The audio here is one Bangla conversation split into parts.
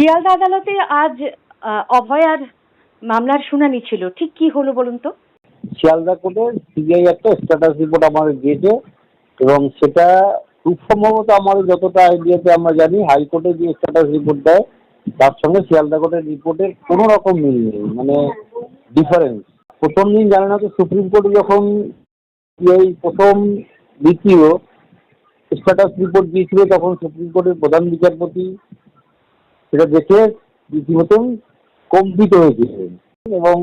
শিয়ালদা আদালতে আজ অভয়ার মামলার শুনানি ছিল। ঠিক কি হলো বলুন তো? শিয়ালদা কোর্টে সিবিআই একটা স্ট্যাটাস রিপোর্ট আমাদের দিয়েছে এবং সেটা খুব সম্ভবত আমাদের যতটা আইডিয়াতে আমরা জানি হাইকোর্টে যে স্ট্যাটাস রিপোর্ট দেয়, তার সঙ্গে শিয়ালদা কোর্টের রিপোর্টের কোনো রকম মিল নেই মানে ডিফারেন্স প্রথম দিন জানে না তো সুপ্রিম কোর্টে যখন এই প্রথম দ্বিতীয় স্ট্যাটাস রিপোর্ট দিয়েছিল, তখন সুপ্রিম কোর্টের প্রধান বিচারপতি সেটা দেখে রীতিমতন কম্পিত হয়েছিলেন এবং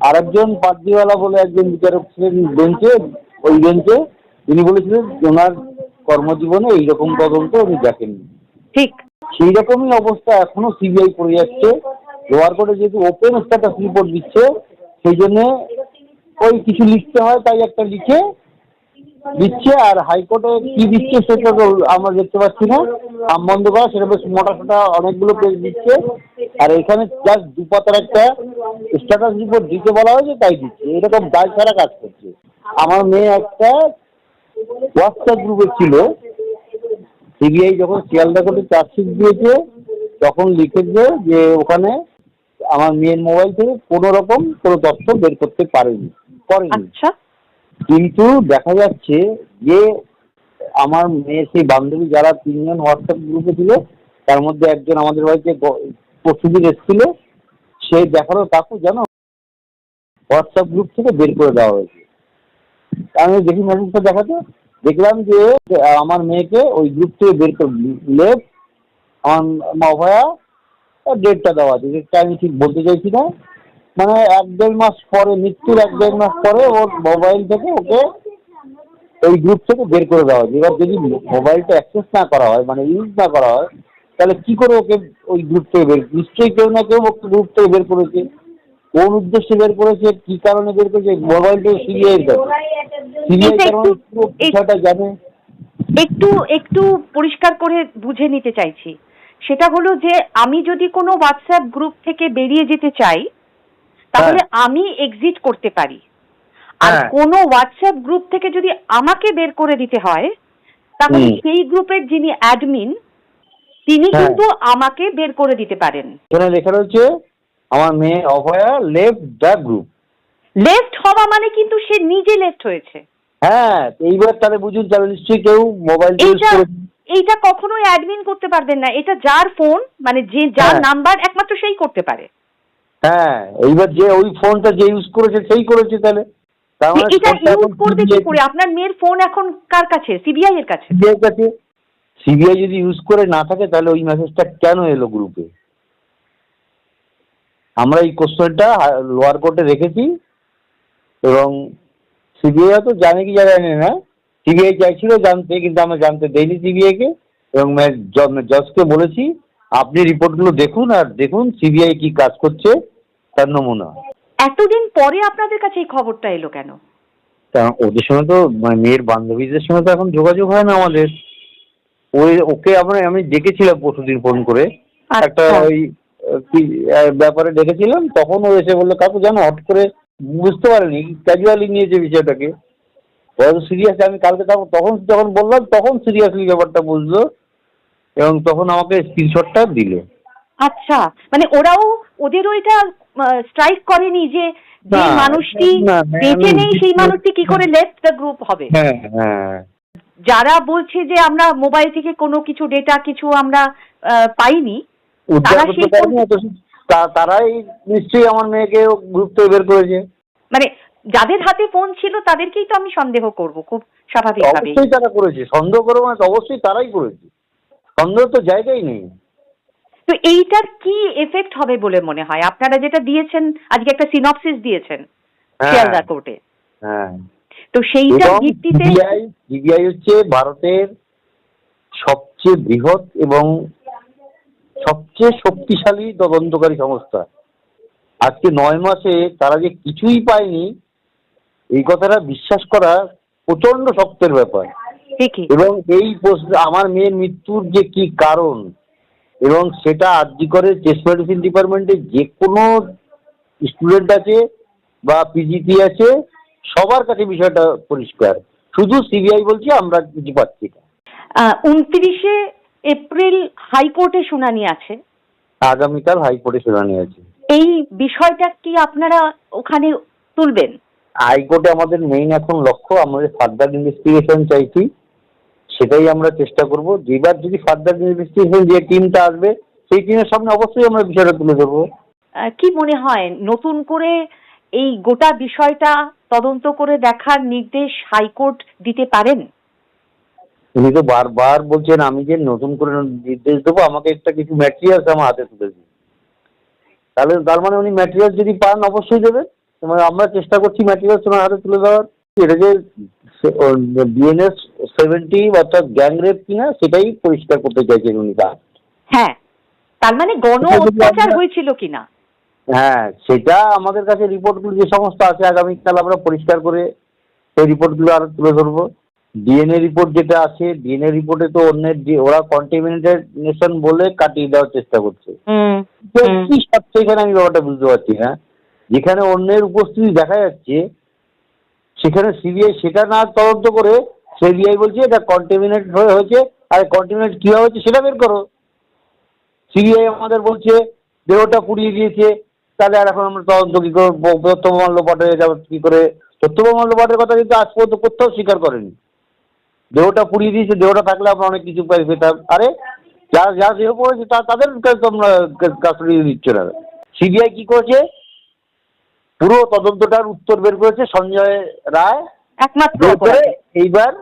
আরেকজন পাদ্রিওয়ালা বলে একজন বিচারক ছিলেন বেঞ্চে ওই বেঞ্চে তিনি বলেছিলেন ওনার কর্মজীবনে এইরকম তদন্ত উনি দেখেননি। ঠিক। সেই রকমই অবস্থা এখনও সিবিআই করে যাচ্ছে। লোয়ার কোর্টে যেহেতু ওপেন স্ট্যাটাস রিপোর্ট দিচ্ছে সেই জন্য ওই কিছু লিখতে হয় তাই একটা লিখে দিচ্ছে আর হাইকোর্টে কি দিচ্ছে সেটা তো আমরা দেখতে পাচ্ছি না। নাম বন্ধ করা সেটা বেশ মোটা সোটা অনেকগুলো পেজ দিচ্ছে। আর এখানে জাস্ট দু পাতার একটা স্ট্যাটাস রিপোর্ট দিতে বলা হয়েছে, তাই দিচ্ছে। এরকম দায় ছাড়া কাজ করছে। আমার মেয়ে একটা হোয়াটসঅ্যাপ গ্রুপে ছিল। সিবিআই যখন শিয়ালদা কোর্টে চার্জশিট দিয়েছে, তখন লিখেছে যে ওখানে আমার মেয়ের মোবাইল থেকে কোনো রকম কোনো তথ্য বের করতে পারেনি, করেনি। আচ্ছা। কিন্তু দেখা যাচ্ছে যে আমার মেয়ের সেই বান্ধবী যারা তিনজন হোয়াটসঅ্যাপ গ্রুপে ছিল, তার মধ্যে একজন আমাদের বাড়িতে পরশুদিন এসেছিল। সে দেখাল তাকে জানো? হোয়াটসঅ্যাপ গ্রুপ থেকে বের করে দেওয়া হয়েছে। আমি দেখি মেসেজটা দেখাতে, দেখলাম যে আমার মেয়েকে ওই গ্রুপ থেকে বের করে লেফ আমার অভয়া ডেটটা দেওয়া আছে। ডেটটা আমি ঠিক বলতে চাইছি না। মানে এক দেড় মাস পরে মৃত্যুর এক দেড় মাস পরে ওর মোবাইল থেকে ওকে ওই গ্রুপ থেকে বের করে দেওয়া হয় এবার যদি মোবাইলটা অ্যাক্সেস না করা হয় মানে ইউজ না করা হয় তাহলে কি করে ওকে ওই গ্রুপ থেকে বের নিশ্চয়ই কেউ না কেউ ওকে গ্রুপ থেকে বের করেছে। কোন উদ্দেশ্যে বের করেছে কি কারণে বের করেছে মোবাইলটা এর কাছে কারণ বিষয়টা জানে? একটু একটু পরিষ্কার করে বুঝে নিতে চাইছি। সেটা হলো যে আমি যদি কোনো হোয়াটসঅ্যাপ গ্রুপ থেকে বেরিয়ে যেতে চাই তাহলে আমি এক্সিট করতে পারি। আর হ্যাঁ। কোনো হোয়াটসঅ্যাপ গ্রুপ থেকে যদি আমাকে বের করে দিতে হয় তাহলে সেই গ্রুপের যিনি অ্যাডমিন তিনি হ্যাঁ। কিন্তু আমাকে বের করে দিতে পারেন। এখানে লেখা রয়েছে আমার মেয়ে Abhaya left the group left হওয়া মানে কিন্তু সে নিজে লেফট হয়েছে। হ্যাঁ এইবার তাহলে বুঝুন তাহলে নিশ্চয়ই কেউ মোবাইল এইটা কখনোই অ্যাডমিন করতে পারবেন না। এটা যার ফোন মানে যে যার হ্যাঁ। নাম্বার একমাত্র সেই করতে পারে। হ্যাঁ এইবার যে ওই ফোনটা যে ইউজ করেছে সেই করেছে তাহলে। মানে কি আপনার মেয়ের ফোন এখন কার কাছে? সিবিআই এর কাছে? সিবিআই কাছে। সিবিআই যদি ইউজ করে না থাকে তাহলে ওই মেসেজটা কেন এলো গ্রুপে আমরা এই কোশ্চেনটা লোয়ার কোর্টে রেখেছি। এবং সিবিআই তো জানে কি জানে না সিবিআই চাইছিল জানতে কিন্তু আমরা জানতে দেইনি সিবিআইকে এবং জজকে বলেছি আপনি রিপোর্টগুলো দেখুন আর দেখুন সিবিআই কি কাজ করছে। তার নমুনা। এতদিন পরে আপনাদের কাছে এই খবরটা এলো কেন? ওদের সঙ্গে তো মানে মেয়ের বান্ধবীদের সঙ্গে তো এখন যোগাযোগ হয় না আমাদের। ওই ওকে আমরা আমি ডেকেছিলাম পরশুদিন ফোন করে। একটা আচ্ছা। ওই কি ব্যাপারে ডেকেছিলাম তখন ও এসে বলল কাকু জানো হট করে বুঝতে পারেনি ক্যাজুয়ালি নিয়েছে বিষয়টাকে। বড় সিরিয়াস আমি কালকে তখন তখন যখন বললাম তখন সিরিয়াসলি ব্যাপারটা বুঝলো এবং তখন আমাকে স্ক্রিনশটটা দিল। আচ্ছা মানে ওরাও ওদের ওইটা স্ট্রাইক করেনি যে যে মানুষটি বেঁচে নেই সেই মানুষটি কি করে লেফট দ্য গ্রুপ হবে? হ্যাঁ হ্যাঁ। যারা বলছে যে আমরা মোবাইল থেকে কোনো কিছু ডেটা কিছু আমরা পাইনি তারা সেই তারাই নিশ্চয়ই আমার মেয়েকে গ্রুপ থেকে বের করেছে। মানে যাদের হাতে ফোন ছিল তাদেরকেই তো আমি সন্দেহ করব খুব স্বাভাবিকভাবে অবশ্যই তারা করেছে। সন্দেহ করে মানে অবশ্যই তারাই করেছে। সন্দেহ তো জায়গাই নেই। তো এইটার কি এফেক্ট হবে বলে মনে হয়? আপনারা যেটা দিয়েছেন আজকে একটা সিনপসিস দিয়েছেন হ্যাঁ। শিয়ালদা কোর্টে। হ্যাঁ। তো সেইটার ভিত্তিতে সিবিআই হচ্ছে ভারতের সবচেয়ে বৃহৎ এবং সবচেয়ে শক্তিশালী তদন্তকারী সংস্থা। আজকে নয় মাসে তারা যে কিছুই পায়নি এই কথাটা বিশ্বাস করা প্রচণ্ড শক্তের ব্যাপার। এবং এই প্রশ্ন আমার মেয়ের মৃত্যুর যে কি কারণ এবং সেটা আর্জি করে চেস্ট মেডিসিন ডিপার্টমেন্টে যে কোনো স্টুডেন্ট আছে বা পিজিটি আছে সবার কাছে বিষয়টা পরিষ্কার। শুধু সিবিআই বলছে আমরা কিছু পাচ্ছি না। উনত্রিশে এপ্রিল হাইকোর্টে শুনানি আছে। আগামীকাল হাইকোর্টে শুনানি আছে। এই বিষয়টা কি আপনারা ওখানে তুলবেন? হাইকোর্টে আমাদের মেইন এখন লক্ষ্য আমাদের ফার্দার ইনভেস্টিগেশন চাইছি সেটাই আমরা চেষ্টা করব। যেবার যদি ফার্দার ইনভেস্টিগেশন যে টিমটা আসবে সেই টিমের সামনে অবশ্যই আমরা বিষয়টা তুলে ধরবো। কি মনে হয় নতুন করে এই গোটা বিষয়টা তদন্ত করে দেখার নির্দেশ হাইকোর্ট দিতে পারেন? উনি তো বারবার বলছেন আমি যে নতুন করে নির্দেশ দেবো আমাকে একটা কিছু ম্যাটেরিয়ালস আমার হাতে তুলে দিন। তাহলে তার মানে উনি ম্যাটেরিয়ালস যদি পান অবশ্যই দেবেন। মানে আমরা চেষ্টা করছি ম্যাটেরিয়ালস ওনার হাতে তুলে দেওয়ার। এটা যে বিএনএস সেভেন্টি অর্থাৎ গ্যাং রেপ কিনা সেটাই পরিষ্কার করতে চাইছেন উনি তা হ্যাঁ তার মানে গণ অত্যাচার হয়েছিল কিনা? হ্যাঁ সেটা আমাদের কাছে রিপোর্টগুলো যে সমস্ত আছে আগামীকাল আমরা পরিষ্কার করে সেই রিপোর্টগুলো আরও তুলে ধরবো। ডিএনএ রিপোর্ট যেটা আছে ডিএনএ রিপোর্টে তো অন্যের যে ওরা কন্টেমিনেটেড নেশন বলে কাটিয়ে দেওয়ার চেষ্টা করছে। কি স্বার্থ এখানে আমি ব্যাপারটা বুঝতে পারছি না। যেখানে অন্যের উপস্থিতি দেখা যাচ্ছে সেখানে সিবিআই সেটা না তদন্ত করে সিবিআই বলছে এটা কন্টেমিনেট হয়ে হয়েছে। আর কন্টেমিনেট কীভাবে হচ্ছে সেটা বের করো। সিবিআই আমাদের বলছে, দেহটা পুড়িয়ে দিয়েছে। তাহলে আর এখন আমরা তদন্ত কী করে তথ্য প্রমাণ লোপাটে যাব কী করে? তথ্য প্রমাণ কথা কিন্তু আজ পর্যন্ত কোথাও স্বীকার করেনি। দেহটা পুড়িয়ে দিয়েছে, দেহটা থাকলে আমরা অনেক কিছু পাই পেতাম। আরে, যারা যারা দেহ পড়েছে তা তাদের তোমরা কাস্টডি দিচ্ছ না। সিবিআই কি করেছে? পুরো তদন্তটার উত্তর বের করেছে সঞ্জয় রায় একমাত্র। এইবার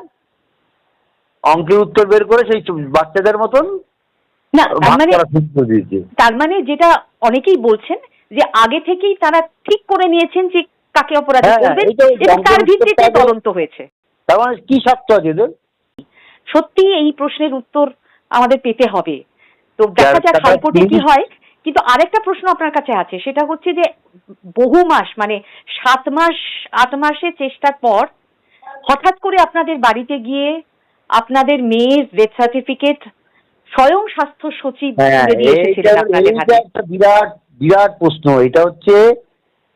অঙ্কের উত্তর বের করে সেই বাচ্চাদের মতন না তার মানে তার মানে যেটা অনেকেই বলছেন যে আগে থেকেই তারা ঠিক করে নিয়েছেন যে কাকে অপরাধী হ্যাঁ, হ্যাঁ, করবেন এবং তার ভিত্তিতে তদন্ত হয়েছে। তার মানে কি স্বার্থ আছে এদের? সত্যি এই প্রশ্নের উত্তর আমাদের পেতে হবে। তো দেখা যাক হাইকোর্টে কি কি- হয়। কিন্তু আরেকটা প্রশ্ন আপনার কাছে আছে সেটা হচ্ছে যে বহু মাস মানে সাত মাস আট মাসের চেষ্টার পর হঠাৎ করে আপনাদের বাড়িতে গিয়ে আপনাদের মেয়ের ডেথ সার্টিফিকেট স্বয়ং স্বাস্থ্য সচিব হ্যাঁ একটা বিরাট বিরাট প্রশ্ন। এটা হচ্ছে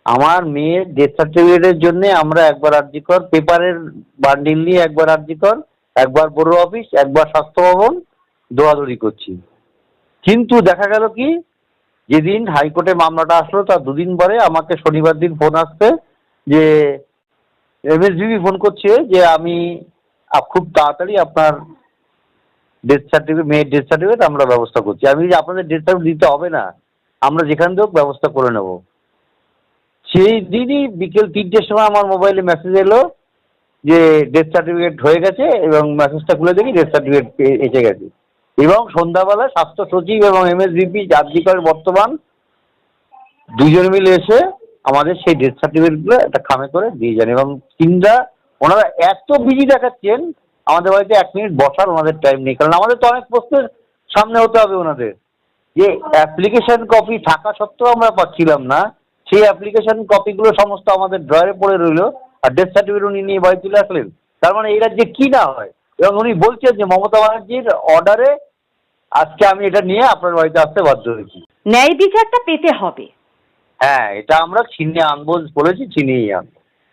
আমার মেয়ের ডেথ সার্টিফিকেটের জন্য আমরা একবার আর্জি কর পেপারের বান্ডিল নিয়ে একবার আর্জি কর একবার বড় অফিস একবার স্বাস্থ্য ভবন দৌড়াদৌড়ি করছি। কিন্তু দেখা গেল কি যেদিন হাইকোর্টে মামলাটা আসলো তার দুদিন পরে আমাকে শনিবার দিন ফোন আসছে যে এমএসবিবি ফোন করছে যে আমি খুব তাড়াতাড়ি আপনার ডেথ সার্টিফিকেট মেয়ের ডেথ সার্টিফিকেট আমরা ব্যবস্থা করছি। আমি আপনাদের ডেথ সার্টিফিকেট দিতে হবে না। আমরা যেখান থেকে ব্যবস্থা করে নেব। সেই দিনই বিকেল তিনটের সময় আমার মোবাইলে মেসেজ এলো যে ডেথ সার্টিফিকেট হয়ে গেছে এবং মেসেজটা খুলে দেখি ডেথ সার্টিফিকেট এসে গেছে। এবং সন্ধ্যাবেলা স্বাস্থ্য সচিব এবং এমএসবিপি যাত্রীকর বর্তমান দুজন মিলে এসে আমাদের সেই ডেথ সার্টিফিকেটগুলো একটা খামে করে দিয়ে যান এবং তিনটা, ওনারা এত বিজি দেখাচ্ছেন, আমাদের বাড়িতে এক মিনিট বসার ওনাদের টাইম নেই। কারণ আমাদের তো অনেক প্রশ্নের সামনে হতে হবে ওনাদের। যে অ্যাপ্লিকেশন কপি থাকা সত্ত্বেও আমরা পাচ্ছিলাম না, সেই অ্যাপ্লিকেশন কপিগুলো সমস্ত আমাদের ড্রয়ারে পড়ে রইল, আর ডেথ সার্টিফিকেট উনি নিয়ে বাড়ি চলে আসলেন। তার মানে এই রাজ্যে কি না হয়? এবং উনি বলছেন যে মমতা ব্যানার্জির অর্ডারে আজকে আমি এটা নিয়ে আপনার বাড়িতে আসতে বাধ্য হয়েছি। ন্যায় বিচারটা পেতে হবে। হ্যাঁ এটা আমরা ছিনিয়ে আনব বলেছি ছিনিয়েই আনব।